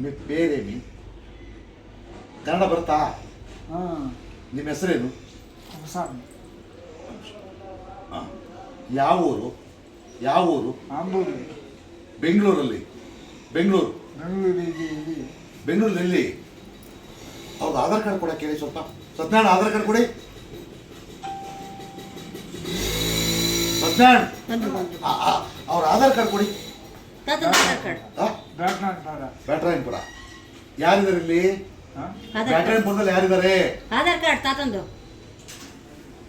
ನಿಮ್ಮ ಪೇರೇಮಿ ಕನ್ನಡ ಬರ್ತಾ ಹಾಂ. ನಿಮ್ಮ ಹೆಸರೇನು? ಹಾಂ ಯಾವ ಊರು? ಯಾವ ಊರು? ಆಂಬೂರು ಬೆಂಗಳೂರಲ್ಲಿ. ಬೆಂಗಳೂರು. ಬೆಂಗಳೂರಿಗೆ ಇಲ್ಲಿ. ಬೆಂಗಳೂರಲ್ಲಿ ಆಧಾರ್ ಕಾರ್ಡ್ ಕೊಡ ಹೇಳಿ ಸ್ವಲ್ಪ. ಸತ್ಯನಾರಾಯಣ ಆಧಾರ್ ಕಾರ್ಡ್ ಕೊಡಿ. ಸತ್ಯನಾರಾಯಣ. ಅವ್ರ ಆಧಾರ್ ಕಾರ್ಡ್ ಕೊಡಿ. ತಾತ ಆಧಾರ್ ಕಾರ್ಡ್ ಬ್ಯಾಟ್ನಂತರ ಬ್ಯಾಟ್ರಾಯನ್ಪುರ ಯಾರಿದ್ದಾರೆ ಇಲ್ಲಿ? ಆಧಾರ್ ಕಾರ್ಡ್ ಬ್ಯಾಟ್ರಾಯನ್ಪುರದಲ್ಲಿ ಯಾರಿದ್ದಾರೆ? ಆಧಾರ್ ಕಾರ್ಡ್ ತಾತಂದು.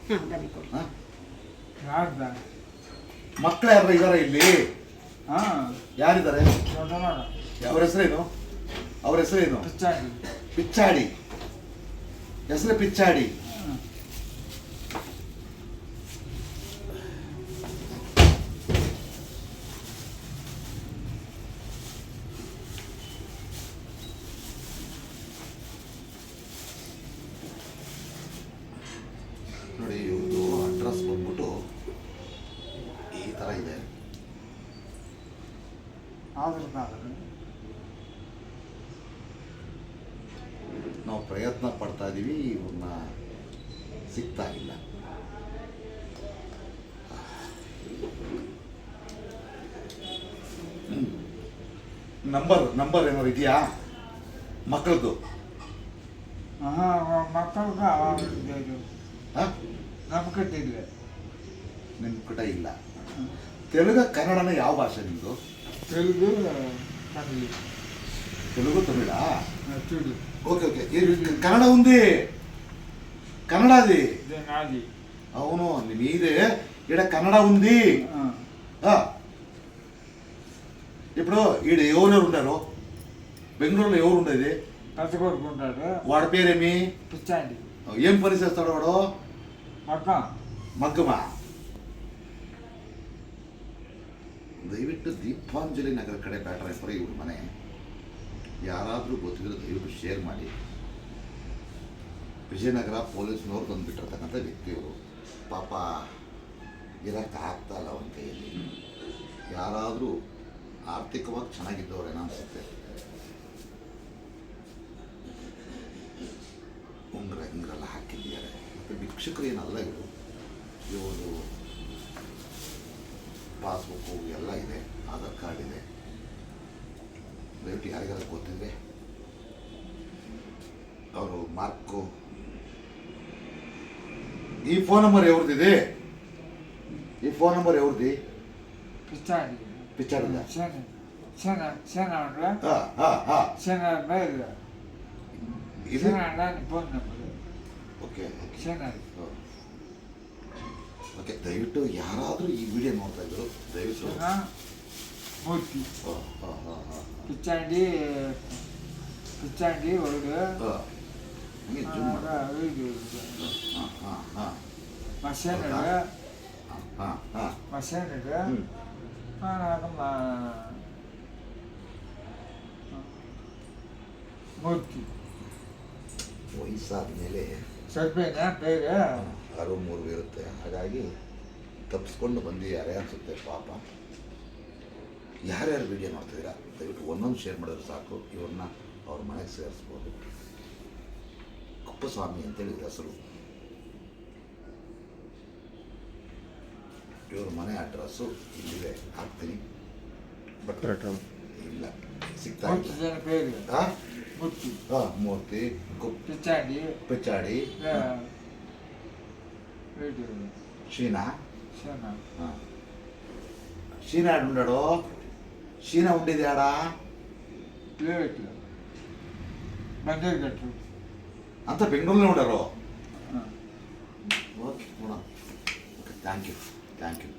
ಹಾಂ ಬನ್ನಿ ಕೊಡಿ. ಹ? ಯಾರು ಇದ್ದಾರೆ? ಇಲ್ಲಿ? ಹಾಂ. ಯಾರಿದ್ದಾರೆ? ಅವ್ರ ಹೆಸರೇನು ಅವ್ರ ಹೆಸರೇನು ಪಿಚ್ಚಾಡಿ. ಪಿಚ್ಚಾಡಿ. ಹೆಸರು ಪಿಚ್ಚಾಡಿ. ಕಾರ್ಡ್ ನಾವು ಪ್ರಯತ್ನ ಪಡ್ತಾ ಇದ್ದೀವಿ ಇವ್ರನ್ನ ಸಿಗ್ತಾ ಇಲ್ಲ. ನಂಬರ್ ನಂಬರ್ ಏನಾದ್ರು ಇದೆಯಾ? ಮಕ್ಕಳದ್ದು ಹಾಂ ನಮ್ಮ ಕಟ್ಟಿಲ್ಲ ನಿಮ್ಮ ಕಟ ಇಲ್ಲ. ತೆಲುಗ ಕನ್ನಡನ ಯಾವ ಭಾಷೆ ನಿಮ್ಮದು తెలుగు తెలుగు తమిళా? చూడు. Okay okay. కన్నడ ఉంది. కన్నడది. నాది. అవును మీదే. ఈడ కన్నడ ఉంది. ఇప్పుడు ఈడ ఎవరు ఉంటారు? బెంగళూరులో ఎవరు ఉండేది? వాడి పేరేమి? ఏం పని చేస్తాడు వాడు? మగ్గమా? ದಯವಿಟ್ಟು ದೀಪಾಂಜಲಿ ನಗರ ಕಡೆ ಬ್ಯಾಟ್ರಾಯಪುರ ಇವ್ರ ಮನೆ. ಯಾರಾದರೂ ಗೊತ್ತಿದ್ರೆ ದಯವಿಟ್ಟು ಶೇರ್ ಮಾಡಿ. ವಿಜಯನಗರ ಪೊಲೀಸ್ನವ್ರು ಬಂದುಬಿಟ್ಟಿರ್ತಕ್ಕಂಥ ವ್ಯಕ್ತಿಯವರು ಪಾಪ, ಇರಕ್ಕೆ ಆಗ್ತಾ ಇಲ್ಲ ಅವನ ಕೈಯಲ್ಲಿ. ಯಾರಾದರೂ ಆರ್ಥಿಕವಾಗಿ ಚೆನ್ನಾಗಿದ್ದವ್ರೇನೋ ಅನಿಸುತ್ತೆ. ಉಂಗ್ರ ಹಿಂಗ್ರೆಲ್ಲ ಹಾಕಿದ್ದಾರೆ. ಮತ್ತು ಭಿಕ್ಷುಕರು ಏನಲ್ಲ ಇವರು. ಪಾಸ್ಬುಕ್ಕು ಎಲ್ಲ ಇದೆ ಆಧಾರ್ ಕಾರ್ಡ್ ಇದೆ. ದಯವಿಟ್ಟು ಯಾರಿಗೆಲ್ಲ ಗೊತ್ತಿದೆ ಅವರು ಮಾರ್ಕು. ಈ ಫೋನ್ ನಂಬರ್ ಯಾವ್ದಿದೆ ಈ ಫೋನ್ ನಂಬರ್ ಯಾವ್ದು picture phone number. Okay okay okay ದಯವಿಟ್ಟು ಯಾರಾದರೂ ಈ ವಿಡಿಯೋ ನೋಡ್ತಾ ಇದ್ರು ದಯವಿಟ್ಟು ಮೂರ್ತಿ ಹಾಂ ಹಾಂ ಹಾಂ ಹಾಂ ಪಿಚ್ಚಾಂಡಿ ಪಿಚ್ಚಾಂಡಿ ಹೊರಡು ಹಾಂ ಹಂಗೆ ಜೂಮ್ ಮಾಡ ಇದು ಹಾಂ ಹಾಂ ಹಾಂ ಮಸಾಲೆ ಹಾಂ ಹಾಂ ಮಸಾಲೆ ಹಾಂ ಮೂರ್ತಿ ವಯಸ್ಸಾದ ಮೇಲೆ ಸರ್ಪೇನಾ ಬೇರೆ ಯಾರೋ ಮೂರು ಇರುತ್ತೆ. ಹಾಗಾಗಿ ತಪ್ಪಿಸ್ಕೊಂಡು ಬಂದು ಯಾರೇ ಅನಿಸುತ್ತೆ ಪಾಪ. ಯಾರ್ಯಾರು ವಿಡಿಯೋ ನೋಡ್ತಿದ್ದೀರಾ? ದಯವಿಟ್ಟು ಒಂದೊಂದು ಶೇರ್ ಮಾಡಿದ್ರೆ ಸಾಕು. ಇವ್ರನ್ನ ಅವ್ರ ಮನೆಗೆ ಸೇರಿಸ್ಬೋದು. ಕುಪ್ಪಸ್ವಾಮಿ ಅಂತೇಳಿ ಹೆಸರು. ಇವ್ರ ಮನೆ ಅಡ್ರೆಸ್ಸು ಇಲ್ಲಿದೆ ಹಾಕ್ತೀನಿ. ಬಟ್ ಇಲ್ಲ. ಸಿಗ್ತಾ మూర్తి ಇಲ್ಲ జన పేరు ಹಾಂ మూర్తి ಹಾಂ ಮೂರ್ತಿ ಕುಪ್ పిచ్చాండి ಪಿಚಾಡಿ వీడు ಶೀನಾ శన ఆ. షీనా ఉన్నాడు షీనా ఉండేది ఆడా ప్లేట్లు బందేరు కట్టు అంత బెంగళూరులో ఉండరు okay okay thank you thank you